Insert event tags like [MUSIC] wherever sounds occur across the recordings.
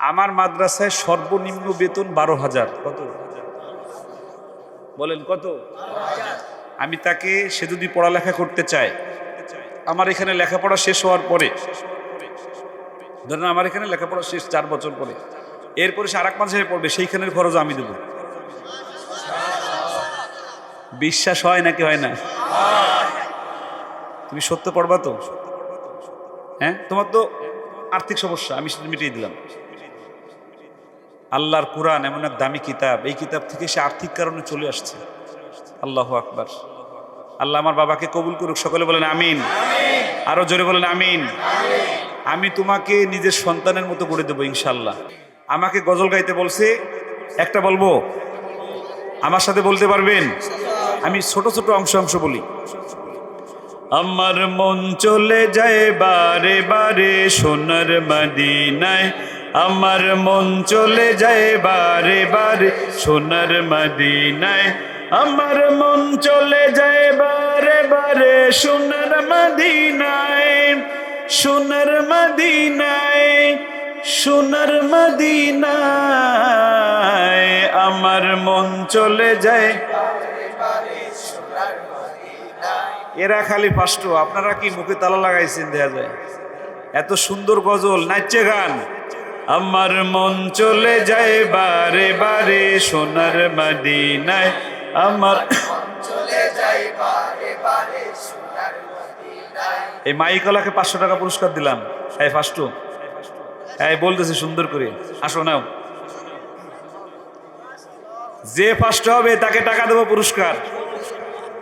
আমার মাদ্রাসায় সর্বনিম্ন বেতন বারো হাজার। কত? বলেন, কত? আমি তাকে সে যদি পড়ালেখা করতে চায়, আমার এখানে লেখাপড়া শেষ হওয়ার পরে, ধরেন আমার এখানে লেখাপড়া শেষ চার বছর পরে, এরপরে সে আর এক মাসে পড়বে, সেইখানের খরচ আমি দেবো। বিশ্বাস হয় নাকি হয় না? তুমি সত্য পড়বা তো? হ্যাঁ তোমার তো আর্থিক সমস্যা, আমি সেটা মিটিয়ে দিলাম। আল্লাহর কোরআন এমন এক দামি কিতাব, এই কিতাব থেকে সে আর্থিক কারণে চলে আসছে। আল্লাহ আকবার। আল্লাহ আমার বাবাকে কবুল করুক, সকলে বলেন আমিন। আরও জোরে বলেন আমিন। আমি তোমাকে নিজের সন্তানের মতো করে দেবো ইনশাল্লাহ আমাকে গজল গাইতে বলছে, একটা বলব? আমার সাথে বলতে পারবেন? আমি ছোট ছোট অংশ অংশ বলি। আমার মন চলে যায় বারে বারে সোনার মদিনায় আমার মন চলে যায় বারে বারে সোনার মদিনায়। আমার মন চলে যায় বারে বারে সোনার মদিনায়। সোনার মদিনায় সোনার মদিনায়। আমার মন চলে যায় এরা খালি ফার্স্ট আপনারা কি মুখে তালা লাগাইছেন দেখা যায়? এত সুন্দর গজল, নাচছে গান। আমার মন চলে যায় বারে বারে সোনার মদিনায়। আমার এই মাইকলাকে পাঁচশো টাকা পুরস্কার দিলাম। এই ফার্স্ট এই বলতেছি সুন্দর করে। আসো নাও। যে ফার্স্ট হবে তাকে টাকা দেবো পুরস্কার।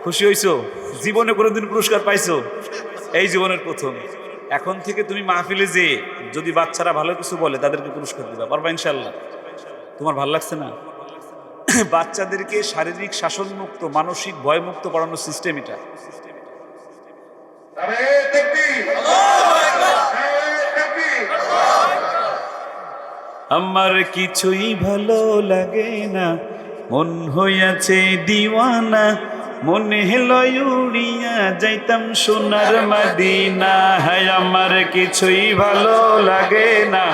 খুশি হইছো? জীবনে কোনোদিন পুরস্কার পাইছো? এই জীবনের প্রথম। এখন থেকে তুমি মাহফিলে যে যদি বাচ্চারা ভালো কিছু বলে তাদেরকে পুরস্কার দিবা। পারবা ইনশাল্লাহ তোমার ভালো লাগছে না? [CLEARS THROAT] বাচ্চাদেরকে শারীরিক শাসনমুক্ত মানসিক ভয়মুক্ত পড়ানোর সিস্টেম এটা। আমার কিছুই ভালো লাগে না মন হইয়াছে দিওয়ানা। মনে হেলয় উড়িয়া যাইতাম সোনার মাদিনা, হায় আমার কিছুই ভালো লাগে না।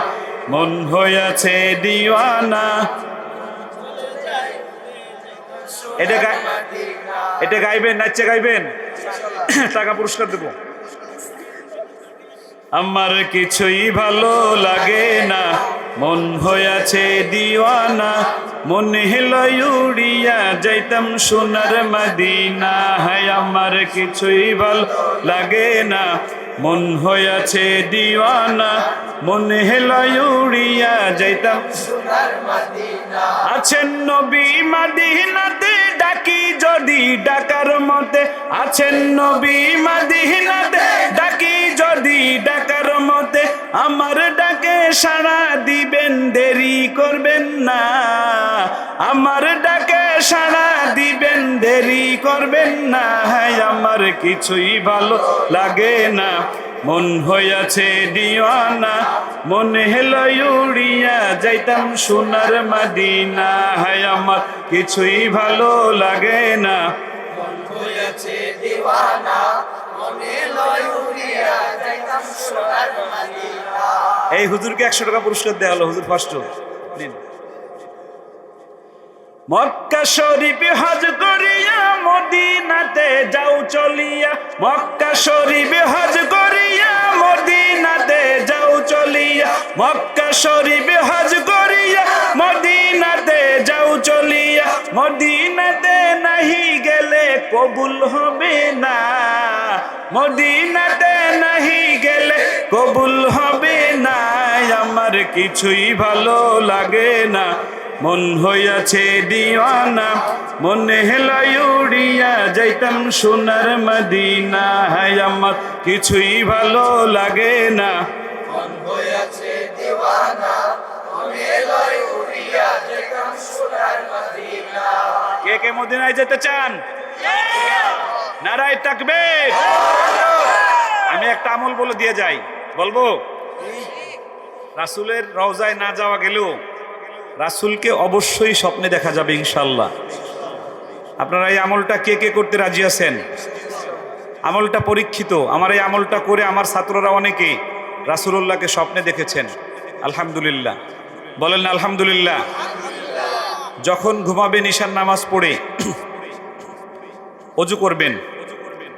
মন হইয়াছে দিওয়ানা। এটা এটা গাইবেন, নাচে গাইবেন? টাকা পুরস্কার দেবো। আমার কিছুই ভালো লাগে না। মন হইয়াছে দিওয়ানা। মনে হেলয় উড়িয়া যাইতাম সোনার মদিনা। হায় আমার কিছুই ভালো লাগে না, মন হইয়াছে দিওয়ানা। মনে হেলয় উড়িয়া যাইতাম আছেন নবী মাদিনাতে, ডাকি যদি ডাকার মতে। আছেন নবী মাদিনাতে, ডাকি যদি ডাকার আমার ডাকে সাড়া দিবেন, দেরি করবেন না। আমার ডাকে সাড়া দিবেন, দেরি করবেন না। হায়, আমার কিছুই ভালো লাগে না। মন হইয়াছে দিওয়ানা, মনে হেল উড়িয়া যাইতাম সোনার মাদিনা। হায়, আমার কিছুই ভালো লাগে না। হয়েছে দিওয়ানা, মনে লয় উড়িয়া যাইতাম সোনার মদিনা। এই হুজুরকে একশো টাকা পুরস্কার দেওয়া হলো, হুজুর ফার্স্ট নিন মক্কা শরীফ হজ করিয়া, মদিনাতে যাও চলিয়া। মক্কা শরীফ হজ করিয়া, মদিনাতে যাও চলিয়া। মক্কা শরীফ হজ করিয়া, মদিনাতে যাও চলিয়া। গেলে কবুল হবে না। মদিনাতে নাহি গেলে কবুল হবে না। আমার কিছুই ভালো লাগে না। মন হইয়াছে দিওয়ানা মনে হেলাই উড়িয়া যাইতাম সোনার মদিনা। হায় আমার কিছুই ভালো লাগে না। মন হয়েছে দিওয়ানা মনে লয় উড়িয়া যাইতাম সোনার মদিনা। কে কে মদিনায় যেতে চান? নারায় থাকবে আমি একটা আমল বলে দিয়ে যাই। বলব? রাসুলের রওজায় না যাওয়া গেলেও রাসুলকে অবশ্যই স্বপ্নে দেখা যাবে ইনশাল্লাহ আপনারা এই আমলটা কে কে করতে রাজি আছেন? আমলটা পরীক্ষিত। আমার এই আমলটা করে আমার ছাত্ররা অনেকে রাসুলুল্লাহকে স্বপ্নে দেখেছেন। আলহামদুলিল্লাহ। বলেন আলহামদুলিল্লাহ। যখন ঘুমাবেন ঈশান নামাজ পড়ে অজু করবেন।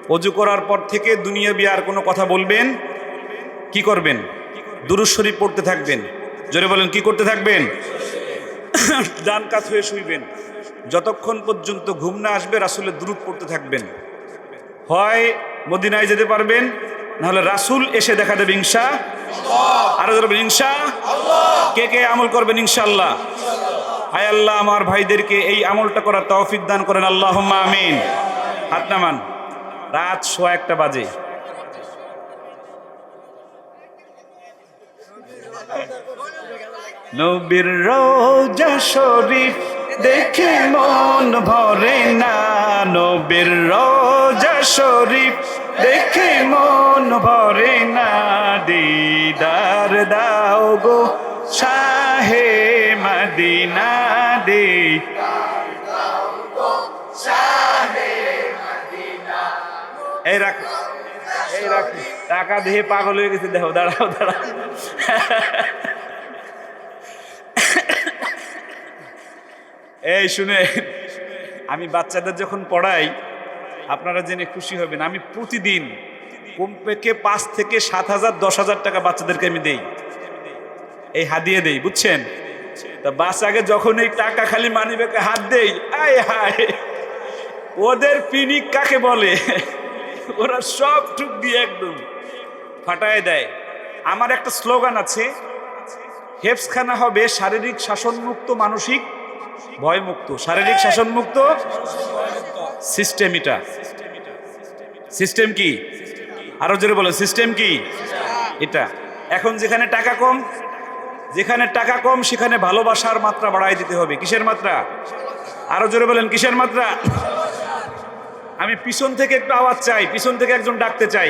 অজু করার পর থেকে দুনিয়া বিয়ার কোনো কথা বলবেন? কি করবেন? দুরুজ শরীফ পড়তে থাকবেন। জোরে বলেন, কি করতে থাকবেন? ডান কাত হয়ে শুইবেন। যতক্ষণ পর্যন্ত ঘুম না আসবে, রাসুলের দুরুদ পড়তে থাকবেন। হয় মদিনায় যেতে পারবেন, নাহলে রাসুল এসে দেখা দেবে, ইনশা আরও ধরবেন ইনশা কে কে আমল করবেন ইনশাল্লাহ আয় আল্লাহ, আমার ভাইদেরকে এই আমলটা করার তৌফিক দান করেন আল্লাহ আমিন। হাত নামান। রাত সোয়া একটা বাজে। নবীর রোজা শরীফ দেখে মন ভরে না। নবীর রোজা শরীফ দেখে মন ভরে না। দিদার দাও গো শাহে মদিনা দে। টাকা দিয়ে পাগল হয়ে গেছে, দেখো, দাঁড়াও দাঁড়াও। এই শুনে, আমি বাচ্চাদের যখন পড়াই, আপনারা জেনে খুশি হবেন, আমি প্রতিদিন কমপেকে পাঁচ থেকে সাত হাজার, দশ হাজার টাকা বাচ্চাদেরকে আমি দেই। এই হাদিয়ে দেই, বুঝছেন? তা বাস আগে যখন এই টাকা খালি মানি ব্যাগে হাত দেই, আয় হায়, ওদের পিনিক কাকে বলে? ওরা সব টুক দিয়ে একদম। ফাটায় দেয়। আমার একটা স্লোগান আছে হেফসখানা হবে শারীরিক শাসনমুক্ত মানসিক ভয়মুক্ত। শারীরিক শাসনমুক্ত সিস্টেম এটা। সিস্টেম কি? আরও জোরে বলো সিস্টেম কি? এটা। এখন যেখানে টাকা কম, যেখানে টাকা কম, সেখানে ভালোবাসার মাত্রা বাড়াই দিতে হবে। কিসের মাত্রা? আরও জোরে বলেন, কিসের মাত্রা? আমি পিছন থেকে একটু আওয়াজ চাই, পিছন থেকে একজন ডাকতে চাই।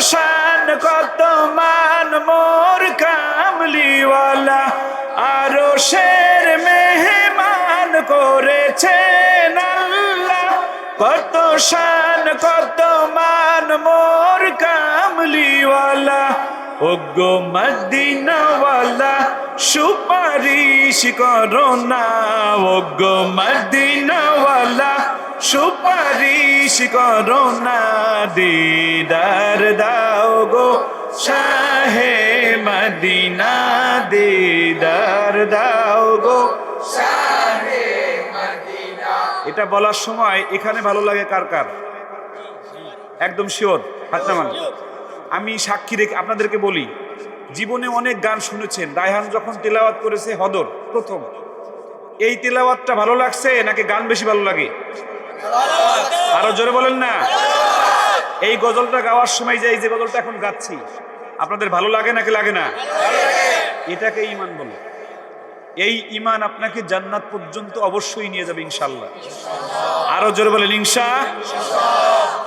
শান কত মান মোর কামলিওয়ালা। আরও শের মেহমান করেছেন আল্লাহ। কত শান, কত মান মোর কামলিওয়ালা। ওগো মদিনাওয়ালা, সুপারিশ করো না ওগো মদিনাওয়ালা। সুপারিশ করো না দিদার দাও গো। শাহে মদিনা দিদার দাও গো। এটা বলার সময় এখানে ভালো লাগে কার কার? একদম শিওর হাত নামান। আমি সাক্ষী রেখে আপনাদেরকে বলি জীবনে অনেক গান শুনেছেন। রায়হান যখন তেলাওয়াত করেছে হদর প্রথম। এই তেলাওয়াতটা ভালো লাগছে নাকি গান বেশি ভালো লাগে? আরও জোরে বলেন না। এই গজলটা গাওয়ার সময় যে এই যে গজলটা এখন গাচ্ছি, আপনাদের ভালো লাগে নাকি লাগে না? এটাকে ইমান বলে। এই ইমান আপনাকে জান্নাত পর্যন্ত অবশ্যই নিয়ে যাবে ইনশাল্লাহ আরও জোরে বলেন, ইনশা।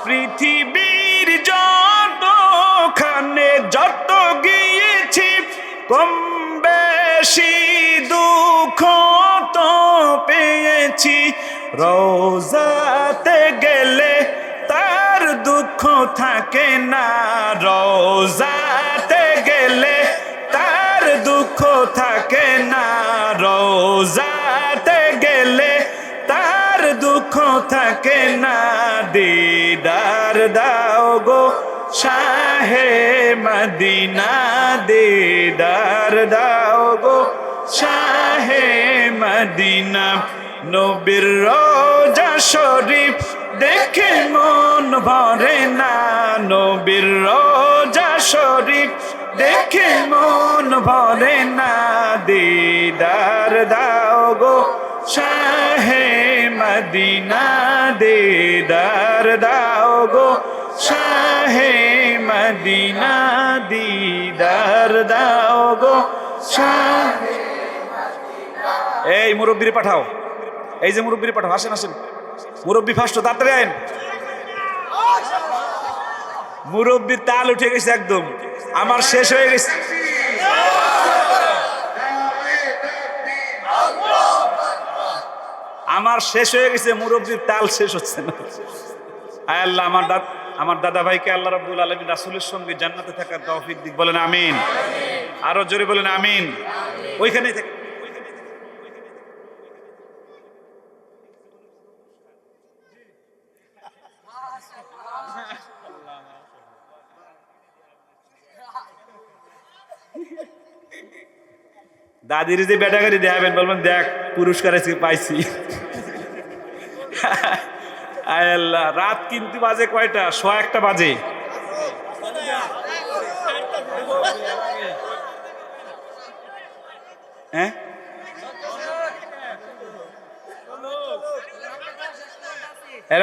পৃথিবীর যতখানে যত গিয়েছি, কম বেশি দুঃখ তো পেয়েছি। রোজাতে গেলে তার দুঃখ থাকে না। রোজাতে গেলে তার দুঃখ থাকে না। রোজাতে গেলে তার দুঃখ থাকে না। দিদার দাও গো শাহে মদিনা, দিদার দাও গো শাহে মদিনা। নবীর রোজা শরীফ দেখে মন ভরে না। নবীর রোজা শরীফ দেখে মন ভরে না। দিদার দাও গো শাহে মদিনা। দিদার দাও গো শাহে মদিনা। দিদার দাও গো শাহে এই মুরব্বীর পাঠাও। এই যে মুরব্বীর পাঠাও আসেন আসেন। মুরব্বী ফার্স্ট তাড়াতাড়ি আইন মুরব্বীর তাল উঠে গেছে একদম। আমার শেষ হয়ে গেছে। আমার শেষ হয়ে গেছে, মুরব্বীর তাল শেষ হচ্ছে না। আয় আল্লাহ, আমার দাদ, আমার দাদা ভাইকে আল্লাহ রাব্বুল আলামিন রাসূলের সঙ্গে জান্নাতে থাকার তৌফিক দিক, বলেন আমিন। আরও জোরে বলেন আমিন। ওইখানেই থাক দাদির যে ব্যাটাগারি দেখাবেন, বলবেন, দেখ, পুরস্কার পাইছি। রাত কিন্তু বাজে কয়টা? শ একটা বাজে। হ্যাঁ?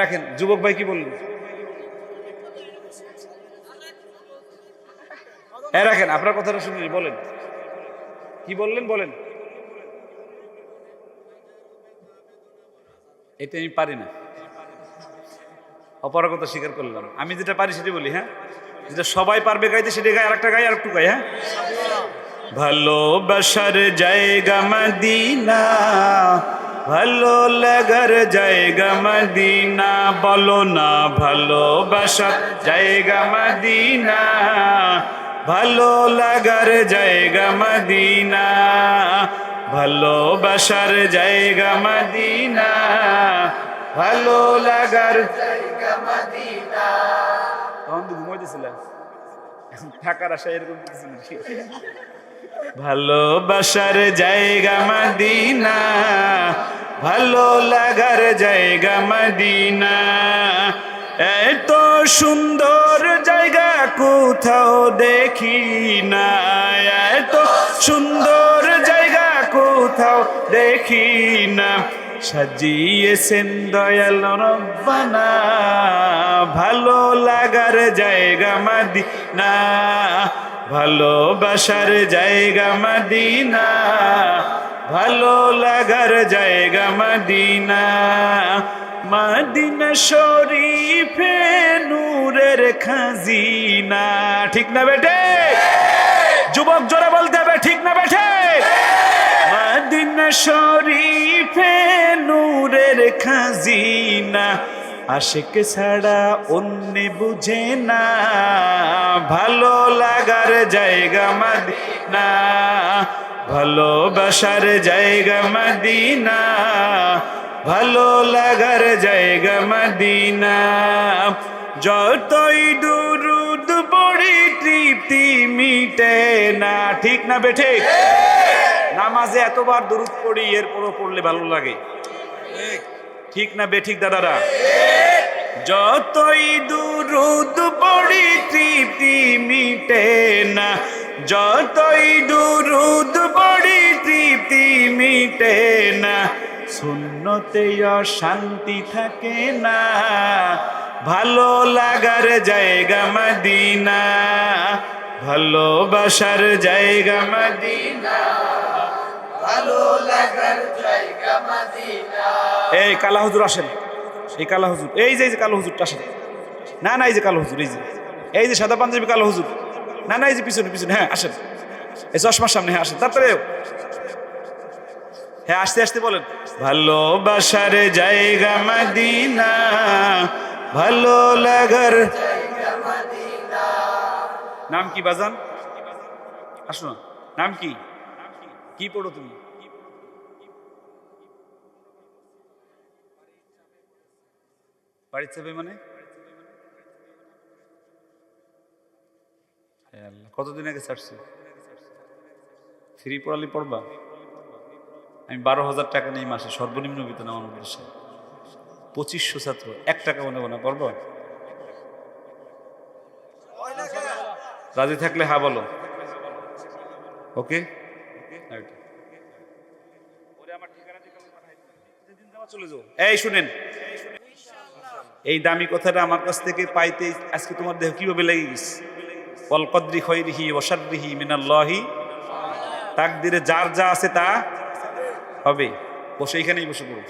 রাখেন, যুবক ভাই কি বললেন এ রাখেন, আপনার কথাটা শুনি বলেন। কি বললেন, বলেন। এটা আমি পারি না। অপারগতা স্বীকার করলাম। আমি যেটা পারি সেটা বলি হ্যাঁ? যেটা সবাই পারবে গাইতে, সেটা গাই আরেকটা গাই আরেকটু গাই হ্যাঁ? ভালোবাসার জায়গা মদিনা, ভালো লাগার জায়গা মদিনা, বলো না ভালোবাসার জায়গা মদিনা। ভালো লাগার জায়গা মদিনা ভালোবাসার জায়গা মদিনা, ভালো লাগার তখন তো ঘুমাইতেছিলাম আশা এরকম ভালোবাসার জায়গা মদিনা, ভালো লাগার জায়গা মদিনা। এত সুন্দর জায়গা কোথাও দেখি না এত সুন্দর জায়গা কোথাও দেখি না। সাজিয়েছেন দয়াল রব্বানা, ভালো লাগার জায়গা মাদিনা ভালোবাসার জায়গা মাদিনা, ভালো লাগার জায়গা মাদিনা। মাদিনা শরীফে নূরের খাজিনা। ঠিক না বেটে যুবক জোরে বলতে হবে, ঠিক না বেঠে? মাদিনা শরীফে নূরের খাজিনা। আশেক ছাড়া অন্য বুঝে না। ভালো লাগার জায়গা মাদিনা। ভালোবাসার জায়গা মাদিনা। ভালো লাগার জায়গা মাদিনা। যতই দুরুদ পড়ি, তৃপ্তি মিটে না। ঠিক না বেঠে নামাজে এতবার দুরুদ পড়ি, এরপরও পড়লে ভালো লাগে। ঠিক না বেঠিক দাদারা? যতই দুরুদ পড়ি, তৃপ্তি মিটে না। যতই দুরুদ পড়ি, তৃপ্তি মিটে না। শূন্যতে শান্তি থাকে না। ভালো লাগার জায়গা মদিনা। ভালোবাসার জায়গা মদিনা। ভালো লাগার এই কালা হুজুর আসেন। এই কালা হুজুর। এই যে এই যে কালো হুজুরটা আসেন। না না, এই যে কালো হুজুর, এই যে। এই যে সাদা পাঞ্জাবি কালো হুজুর। না না, এই যে পিছনে পিছনে হ্যাঁ আসেন। এই চশমার সামনে হ্যাঁ আসেন। তাড়াতাড়ি হ্যাঁ আস্তে, আসতে বলেন। ভালোবাসার জায়গা মদিনা, ভালো লাগার নাম কি, বাজান? আসো নাম কি? কি পড়ো তুমি? বাড়ির চাপে মানে? কতদিন আগে ছাড়ছো? ফ্রি পড়ালি পড়বা? আমি বারো হাজার টাকা নেই মাসে সর্বনিম্ন বেতন আমার উদ্দেশ্যে পঁচিশশো ছাত্র, এক টাকা মনে না পড়বা রাজি থাকলে হা বলো। ওকে? এই শুনেন, এই দামি কথাটা আমার কাছ থেকে পাইতে আজকে তোমার দেহ কীভাবে লেগে গেছে? অলকদ্রি খৈরিহি ওসাদ্রিহি মিনাল্লাহি। তাকদিরে যার যা আছে তা হবে বসে এখানেই বসে পড়ো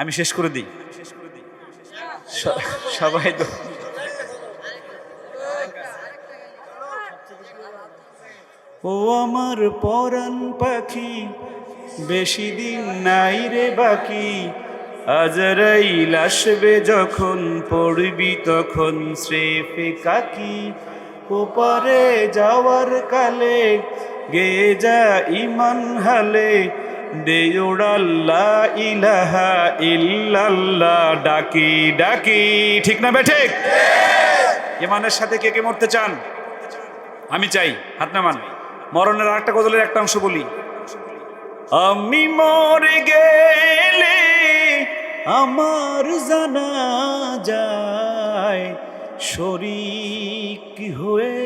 আমি শেষ করে দিই। সবাই তো ও আমার পরাণ পাখি, বেশি দিন নাই রে বাকি আজরাইল আসবে যখন পড়বি তখন স্রেফে কাকি, ওপারে যাওয়ার কালে গে যা ইমান হালে দেউড়াল্লাহ ইলাহা ইল্লাল্লাহ ডাকি ডাকি। ঠিক না বেঠে ইমানের সাথে কে কে মরতে চান? আমি চাই হাত নামান। মরণের আরেকটা গজলের একটা অংশ বলি। আমি মরে গেলে আমার জানা যায় শরিক হয়ে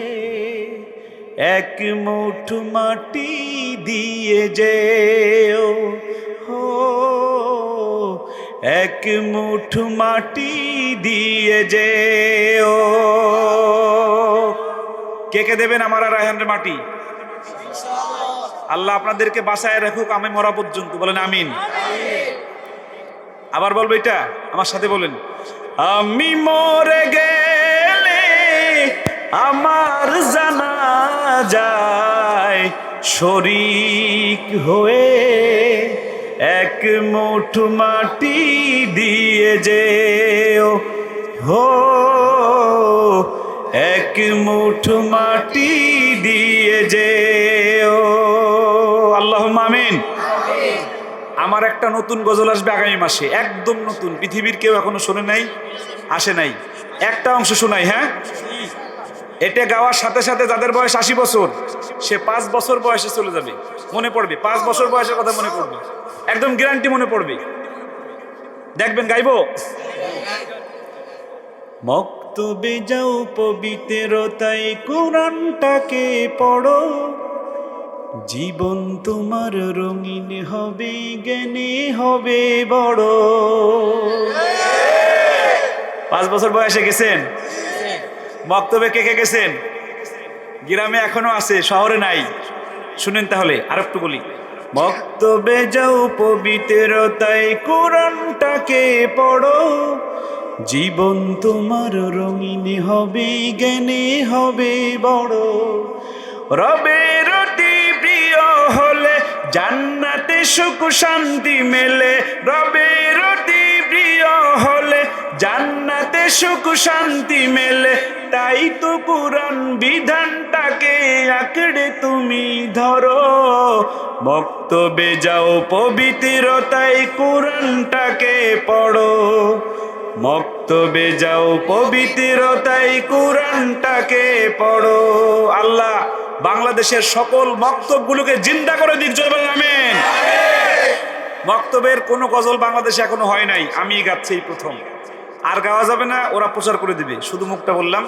এক মুঠ মাটি দিয়ে যেও। হো, এক মুঠ মাটি দিয়ে যেও। কে কে দেবেন আমার রায়হানের মাটি? আল্লাহ আপনাদেরকে বাসায় রাখুক, আমি মরা পর্যন্ত। বলেন আমিন। আবার বলব এটা, আমার সাথে বলেন। আমি মরে গেলে আমার জানা যায় শরিক হয়ে এক মুঠ মাটি দিয়ে যেও হো। এক মুঠ মাটি দিয়ে যেও। আল্লাহ আমিন। আমার একটা নতুন গজল আসবে আগামী মাসে, একদম নতুন, পৃথিবীর কেউ এখনও শোনে নাই, আসে নাই। একটা অংশ শোনাই হ্যাঁ? এটা গাওয়ার সাথে সাথে যাদের বয়স আশি বছর সে পাঁচ বছর বয়সে চলে যাবে। মনে পড়বে। পাঁচ বছর বয়সের কথা মনে পড়বে। একদম গ্যারান্টি মনে পড়বে। দেখবেন গাইবো? মক্তবে যাও পবিত্রতায় কোরআনটাকে পড়ো। জীবন তোমার রঙিন হবে জ্ঞানে হবে বড়। পাঁচ বছর বয়সে গেছেন? বক্তব্যে কে কে গেছেন? গ্রামে এখনও আছে, শহরে নাই। শুনেন তাহলে আর একটু বলি। বক্তব্যে যাও পবিত্রতায়, কোরআনটাকে পড়ো। জীবন তোমার রঙিন হবে, জ্ঞানে হবে বড়। রবের প্রিয় হলে জান্নাতে সুখ শান্তি মেলে। রবের সুখ শান্তি মেলে, তাই তো কোরআন বিধানটাকে আঁকড়ে তুমি ধরো। বক্তব্যে যাও পবিত্রতাই কোরআনটাকে পড়ো। মক্তবে যাও পবিত্রতাই কোরআনটাকে পড়ো। আল্লাহ বাংলাদেশের সকল মক্তবগুলোকে জিন্দা করে দিক, জয় আমিন। মক্তবের কোনো গজল বাংলাদেশে এখনও হয় নাই আমি গাচ্ছি প্রথম। আর গাওয়া যাবে না ওরা প্রচার করে দিবে। শুধু মুখটা বললাম।